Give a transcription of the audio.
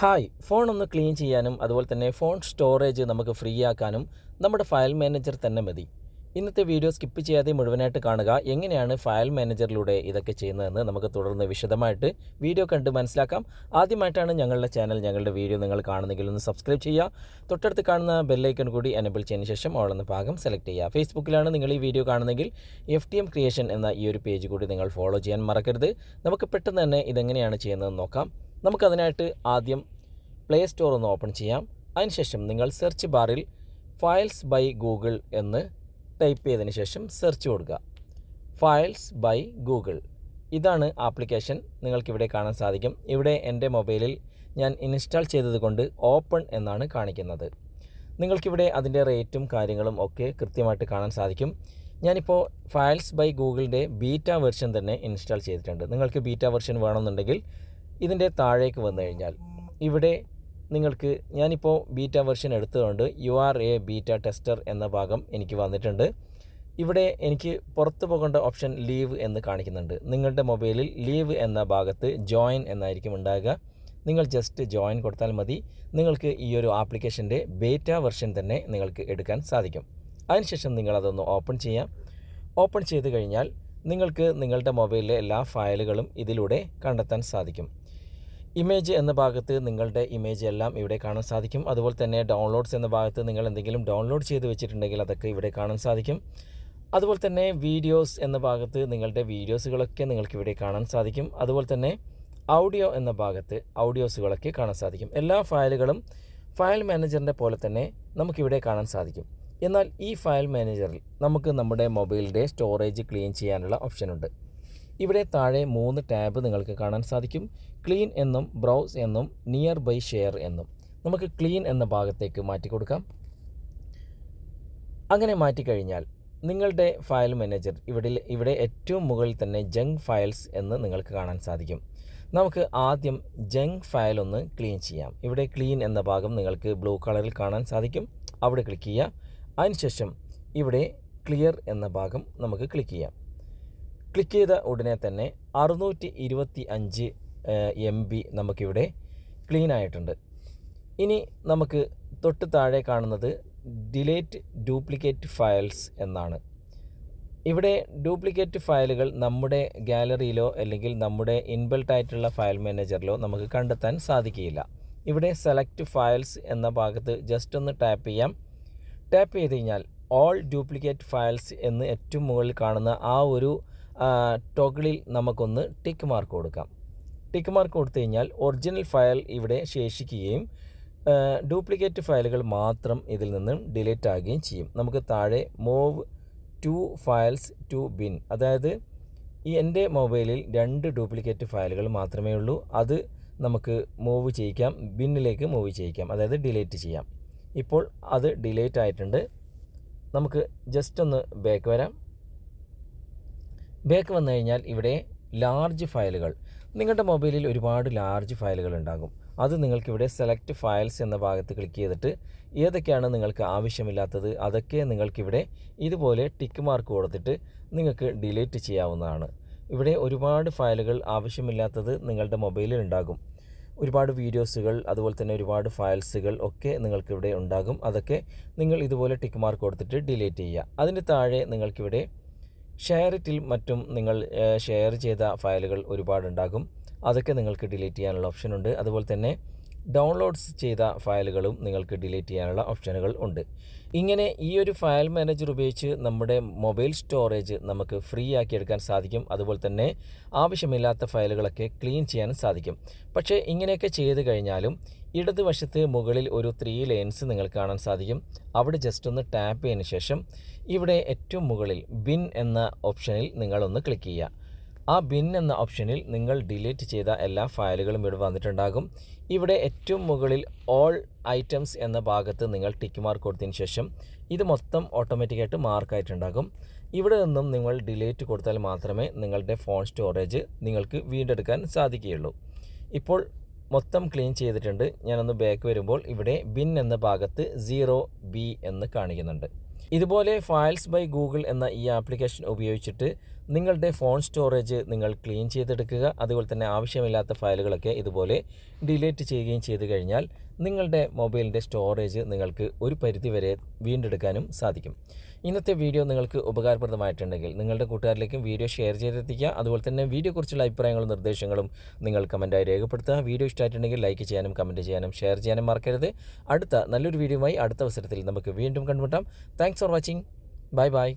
Hi phone ഒന്ന് clean ചെയ്യാനും അതുപോലെ തന്നെ ഫോൺ സ്റ്റോറേജ് നമുക്ക് ഫ്രീ ആക്കാനും നമ്മുടെ ഫയൽ മാനേജർ തന്നെ മതി. ഇന്നത്തെ വീഡിയോ സ്കിപ്പ് ചെയ്യാതെ മുഴുവനായിട്ട് കാണുക എങ്ങനെയാണ് ഫയൽ മാനേജറിലൂടെ ഇതൊക്കെ ചെയ്യുന്നതെന്ന് നമുക്ക് തുടർന്ന് വിശദമായിട്ട് വീഡിയോ കണ്ട് മനസ്സിലാക്കാം. ആദ്യമായിട്ടാണ് ഞങ്ങളുടെ ചാനൽ ഞങ്ങളുടെ വീഡിയോ നിങ്ങൾ കാണുന്നെങ്കിൽ ഒന്ന് സബ്സ്ക്രൈബ് ചെയ്യുക. തൊട്ടടുത്ത് കാണുന്ന ബെല്ലൈക്കൺ കൂടി എനബിൾ ചെയ്തതിന് ശേഷം ഓളെന്ന ഭാഗം സെലക്ട് ചെയ്യുക. ഫേസ്ബുക്കിലാണ് നിങ്ങൾ ഈ വീഡിയോ കാണുന്നെങ്കിൽ എഫ് ടി എം ക്രിയേഷൻ എന്ന ഈ ഒരു പേജ് കൂടി നിങ്ങൾ ഫോളോ ചെയ്യാൻ മറക്കരുത്. നമുക്ക് പെട്ടെന്ന് തന്നെ ഇതെങ്ങനെയാണ് ചെയ്യുന്നതെന്ന് നോക്കാം. നമുക്കതിനായിട്ട് ആദ്യം പ്ലേ സ്റ്റോർ ഒന്ന് ഓപ്പൺ ചെയ്യാം. അതിനുശേഷം നിങ്ങൾ സെർച്ച് ബാറിൽ ഫയൽസ് ബൈ ഗൂഗിൾ എന്ന് ടൈപ്പ് ചെയ്തതിന് ശേഷം സെർച്ച് കൊടുക്കുക. ഫയൽസ് ബൈ ഗൂഗിൾ ഇതാണ് ആപ്ലിക്കേഷൻ നിങ്ങൾക്കിവിടെ കാണാൻ സാധിക്കും. ഇവിടെ എന്റെ മൊബൈലിൽ ഞാൻ ഇൻസ്റ്റാൾ ചെയ്തതുകൊണ്ട് ഓപ്പൺ എന്നാണ് കാണിക്കുന്നത്. നിങ്ങൾക്കിവിടെ അതിന്റെ റേറ്റും കാര്യങ്ങളും ഒക്കെ കൃത്യമായിട്ട് കാണാൻ സാധിക്കും. ഞാനിപ്പോൾ ഫയൽസ് ബൈ ഗൂഗിളിന്റെ ബീറ്റ വെർഷൻ തന്നെ ഇൻസ്റ്റാൾ ചെയ്തിട്ടുണ്ട്. നിങ്ങൾക്ക് ബീറ്റ വെർഷൻ വേണമെന്നുണ്ടെങ്കിൽ ഇതിന്റെ താഴേക്ക് വന്നു കഴിഞ്ഞാൽ ഇവിടെ നിങ്ങൾക്ക് ഞാനിപ്പോൾ beta version എടുത്തതുകൊണ്ട് you are a beta tester എന്ന ഭാഗം എനിക്ക് വന്നിട്ടുണ്ട്. ഇവിടെ എനിക്ക് പുറത്ത് പോകേണ്ട ഓപ്ഷൻ ലീവ് എന്ന് കാണിക്കുന്നുണ്ട്. നിങ്ങളുടെ മൊബൈലിൽ ലീവ് എന്ന ഭാഗത്ത് ജോയിൻ എന്നായിരിക്കും ഉണ്ടാകുക. നിങ്ങൾ ജസ്റ്റ് ജോയിൻ കൊടുത്താൽ മതി. നിങ്ങൾക്ക് ഈ ഒരു ആപ്ലിക്കേഷന്റെ ബേറ്റ വെർഷൻ തന്നെ നിങ്ങൾക്ക് എടുക്കാൻ സാധിക്കും. അതിനുശേഷം നിങ്ങളതൊന്ന് ഓപ്പൺ ചെയ്യാം. ഓപ്പൺ ചെയ്ത് കഴിഞ്ഞാൽ നിങ്ങൾക്ക് നിങ്ങളുടെ മൊബൈലിലെ എല്ലാ ഫയലുകളും ഇതിലൂടെ കണ്ടെത്താൻ സാധിക്കും. ഇമേജ് എന്ന ഭാഗത്ത് നിങ്ങളുടെ ഇമേജ് എല്ലാം ഇവിടെ കാണാൻ സാധിക്കും. അതുപോലെ തന്നെ ഡൗൺലോഡ്സ് എന്ന ഭാഗത്ത് നിങ്ങൾ എന്തെങ്കിലും ഡൗൺലോഡ് ചെയ്ത് വെച്ചിട്ടുണ്ടെങ്കിൽ അതൊക്കെ ഇവിടെ കാണാൻ സാധിക്കും. അതുപോലെ തന്നെ വീഡിയോസ് എന്ന ഭാഗത്ത് നിങ്ങളുടെ വീഡിയോസുകളൊക്കെ നിങ്ങൾക്ക് ഇവിടെ കാണാൻ സാധിക്കും. അതുപോലെ തന്നെ ഓഡിയോ എന്ന ഭാഗത്ത് ഓഡിയോസുകളൊക്കെ കാണാൻ സാധിക്കും. എല്ലാ ഫയലുകളും ഫയൽ മാനേജറിന്റെ പോലെ തന്നെ നമുക്കിവിടെ കാണാൻ സാധിക്കും. എന്നാൽ ഈ ഫയൽ മാനേജറിൽ നമുക്ക് നമ്മുടെ മൊബൈലിന്റെ സ്റ്റോറേജ് ക്ലീൻ ചെയ്യാനുള്ള ഓപ്ഷനുണ്ട്. ഇവിടെ താഴെ മൂന്ന് ടാബ് നിങ്ങൾക്ക് കാണാൻ സാധിക്കും. ക്ലീൻ എന്നും ബ്രൗസ് എന്നും നിയർ ബൈ ഷെയർ എന്നും. നമുക്ക് ക്ലീൻ എന്ന ഭാഗത്തേക്ക് മാറ്റി കൊടുക്കാം. അങ്ങനെ മാറ്റിക്കഴിഞ്ഞാൽ നിങ്ങളുടെ ഫയൽ മാനേജർ ഇവിടെ ഇവിടെ ഏറ്റവും മുകളിൽ തന്നെ ജങ്ക് ഫയൽസ് എന്ന് നിങ്ങൾക്ക് കാണാൻ സാധിക്കും. നമുക്ക് ആദ്യം ജങ്ക് ഫയൽ ഒന്ന് ക്ലീൻ ചെയ്യാം. ഇവിടെ ക്ലീൻ എന്ന ഭാഗം നിങ്ങൾക്ക് ബ്ലൂ കളറിൽ കാണാൻ സാധിക്കും. അവിടെ ക്ലിക്ക് ചെയ്യുക. അതിനുശേഷം ഇവിടെ ക്ലിയർ എന്ന ഭാഗം നമുക്ക് ക്ലിക്ക് ചെയ്യാം. ക്ലിക്ക് ചെയ്ത ഉടനെ തന്നെ അറുന്നൂറ്റി ഇരുപത്തി അഞ്ച് എം ബി നമുക്കിവിടെ ക്ലീൻ ആയിട്ടുണ്ട്. ഇനി നമുക്ക് തൊട്ട് താഴെ കാണുന്നത് ഡിലേറ്റ് ഡ്യൂപ്ലിക്കേറ്റ് ഫയൽസ് എന്നാണ്. ഇവിടെ ഡ്യൂപ്ലിക്കേറ്റ് ഫയലുകൾ നമ്മുടെ ഗാലറിയിലോ അല്ലെങ്കിൽ നമ്മുടെ ഇൻബിൽട്ട് ആയിട്ടുള്ള ഫയൽ മാനേജറിലോ നമുക്ക് കണ്ടെത്താൻ സാധിക്കുകയില്ല. ഇവിടെ സെലക്ട് ഫയൽസ് എന്ന ഭാഗത്ത് ജസ്റ്റ് ഒന്ന് ടാപ്പ് ചെയ്യാം. ടാപ്പ് ചെയ്ത് കഴിഞ്ഞാൽ ഓൾ ഡ്യൂപ്ലിക്കേറ്റ് ഫയൽസ് എന്ന് ഏറ്റവും മുകളിൽ കാണുന്ന ആ ഒരു ടോഗിളിൽ നമുക്കൊന്ന് ടിക്ക് മാർക്ക് കൊടുക്കാം. ടിക്ക് മാർക്ക് കൊടുത്തു കഴിഞ്ഞാൽ ഒറിജിനൽ ഫയൽ ഇവിടെ ശേഷിക്കുകയും ഡ്യൂപ്ലിക്കേറ്റ് ഫയലുകൾ മാത്രം ഇതിൽ നിന്നും ഡിലീറ്റ് ആകുകയും ചെയ്യും. നമുക്ക് താഴെ move to files to bin അതായത് ഈ എന്റെ മൊബൈലിൽ രണ്ട് ഡ്യൂപ്ലിക്കേറ്റ് ഫയലുകൾ മാത്രമേ ഉള്ളൂ. അത് നമുക്ക് മൂവ് ചെയ്യിക്കാം ബിന്നിലേക്ക് മൂവ് ചെയ്യിക്കാം. അതായത് ഡിലീറ്റ് ചെയ്യാം. ഇപ്പോൾ അത് ഡിലീറ്റ് ആയിട്ടുണ്ട്. നമുക്ക് ജസ്റ്റ് ഒന്ന് ബാക്ക് വരാം. ബാക്ക് വന്നു കഴിഞ്ഞാൽ ഇവിടെ ലാർജ് ഫയലുകൾ. നിങ്ങളുടെ മൊബൈലിൽ ഒരുപാട് ലാർജ് ഫയലുകൾ ഉണ്ടാകും. അത് നിങ്ങൾക്കിവിടെ സെലക്ട് ഫയൽസ് എന്ന ഭാഗത്ത് ക്ലിക്ക് ചെയ്തിട്ട് ഏതൊക്കെയാണ് നിങ്ങൾക്ക് ആവശ്യമില്ലാത്തത് അതൊക്കെ നിങ്ങൾക്കിവിടെ ഇതുപോലെ ടിക്ക് മാർക്ക് കൊടുത്തിട്ട് നിങ്ങൾക്ക് ഡിലീറ്റ് ചെയ്യാവുന്നതാണ്. ഇവിടെ ഒരുപാട് ഫയലുകൾ ആവശ്യമില്ലാത്തത് നിങ്ങളുടെ മൊബൈലിൽ ഉണ്ടാകും. ഒരുപാട് വീഡിയോസുകൾ അതുപോലെ തന്നെ ഒരുപാട് ഫയൽസുകൾ ഒക്കെ നിങ്ങൾക്കിവിടെ ഉണ്ടാകും. അതൊക്കെ നിങ്ങൾ ഇതുപോലെ ടിക്ക് മാർക്ക് കൊടുത്തിട്ട് ഡിലീറ്റ് ചെയ്യുക. അതിന്റെ താഴെ നിങ്ങൾക്കിവിടെ ഷെയറിറ്റിൽ മറ്റും നിങ്ങൾ ഷെയർ ചെയ്ത ഫയലുകൾ ഒരുപാടുണ്ടാകും. അതൊക്കെ നിങ്ങൾക്ക് ഡിലീറ്റ് ചെയ്യാനുള്ള ഓപ്ഷൻ ഉണ്ട്. അതുപോലെ തന്നെ ഡൗൺലോഡ്സ് ചെയ്ത ഫയലുകളും നിങ്ങൾക്ക് ഡിലീറ്റ് ചെയ്യാനുള്ള ഓപ്ഷനുകൾ ഉണ്ട്. ഇങ്ങനെ ഈ ഒരു ഫയൽ മാനേജർ ഉപയോഗിച്ച് നമ്മുടെ മൊബൈൽ സ്റ്റോറേജ് നമുക്ക് ഫ്രീ ആക്കി എടുക്കാൻ സാധിക്കും. അതുപോലെ തന്നെ ആവശ്യമില്ലാത്ത ഫയലുകളൊക്കെ ക്ലീൻ ചെയ്യാനും സാധിക്കും. പക്ഷേ ഇങ്ങനെയൊക്കെ ചെയ്ത് കഴിഞ്ഞാലും ഇടതുവശത്ത് മുകളിൽ ഒരു ത്രീ ലൈൻസ് നിങ്ങൾ കാണാൻ സാധിക്കും. അവിടെ ജസ്റ്റ് ഒന്ന് ടാപ്പ് ചെയ്തതിന് ശേഷം ഇവിടെ ഏറ്റവും മുകളിൽ ബിൻ എന്ന ഓപ്ഷനിൽ നിങ്ങളൊന്ന് ക്ലിക്ക് ചെയ്യുക. ആ ബിൻ എന്ന ഓപ്ഷനിൽ നിങ്ങൾ ഡിലീറ്റ് ചെയ്ത എല്ലാ ഫയലുകളും ഇവിടെ വന്നിട്ടുണ്ടാകും. ഇവിടെ ഏറ്റവും മുകളിൽ ഓൾ ഐറ്റംസ് എന്ന ഭാഗത്ത് നിങ്ങൾ ടിക്ക് മാർക്ക് കൊടുത്തതിന് ശേഷം ഇത് മൊത്തം ഓട്ടോമാറ്റിക്കായിട്ട് മാർക്കായിട്ടുണ്ടാകും ഇവിടെ നിന്നും നിങ്ങൾ ഡിലീറ്റ് കൊടുത്താൽ മാത്രമേ നിങ്ങളുടെ ഫോൺ സ്റ്റോറേജ് നിങ്ങൾക്ക് വീണ്ടെടുക്കാൻ സാധിക്കുകയുള്ളൂ. ഇപ്പോൾ മൊത്തം ക്ലീൻ ചെയ്തിട്ടുണ്ട്. ഞാനൊന്ന് ബാക്ക് വരുമ്പോൾ ഇവിടെ ബിൻ എന്ന ഭാഗത്ത് സീറോ ബി എന്ന് കാണിക്കുന്നുണ്ട്. ഇതുപോലെ ഫയൽസ് ബൈ ഗൂഗിൾ എന്ന ഈ ആപ്ലിക്കേഷൻ ഉപയോഗിച്ചിട്ട് നിങ്ങളുടെ ഫോൺ സ്റ്റോറേജ് നിങ്ങൾ ക്ലീൻ ചെയ്തെടുക്കുക അതുപോലെ തന്നെ ആവശ്യമില്ലാത്ത ഫയലുകളൊക്കെ ഇതുപോലെ ഡിലീറ്റ് ചെയ്യുകയും ചെയ്തു കഴിഞ്ഞാൽ നിങ്ങളുടെ മൊബൈലിന്റെ സ്റ്റോറേജ് നിങ്ങൾക്ക് ഒരു പരിധി വരെ വീണ്ടെടുക്കാനും സാധിക്കും. ഇന്നത്തെ വീഡിയോ നിങ്ങൾക്ക് ഉപകാരപ്രദമായിട്ടുണ്ടെങ്കിൽ നിങ്ങളുടെ കൂട്ടുകാരിലേക്കും വീഡിയോ ഷെയർ ചെയ്തെത്തിക്കുക. അതുപോലെ തന്നെ വീഡിയോയെക്കുറിച്ചുള്ള അഭിപ്രായങ്ങളും നിർദ്ദേശങ്ങളും നിങ്ങൾ കമന്റായി രേഖപ്പെടുത്തുക. വീഡിയോ ഇഷ്ടമായിട്ടുണ്ടെങ്കിൽ ലൈക്ക് ചെയ്യാനും കമന്റ് ചെയ്യാനും ഷെയർ ചെയ്യാനും മറക്കരുത്. അടുത്ത നല്ലൊരു വീഡിയോയുമായി അടുത്ത അവസരത്തിൽ നമുക്ക് വീണ്ടും കണ്ടുമുട്ടാം. Thanks for watching. Bye bye.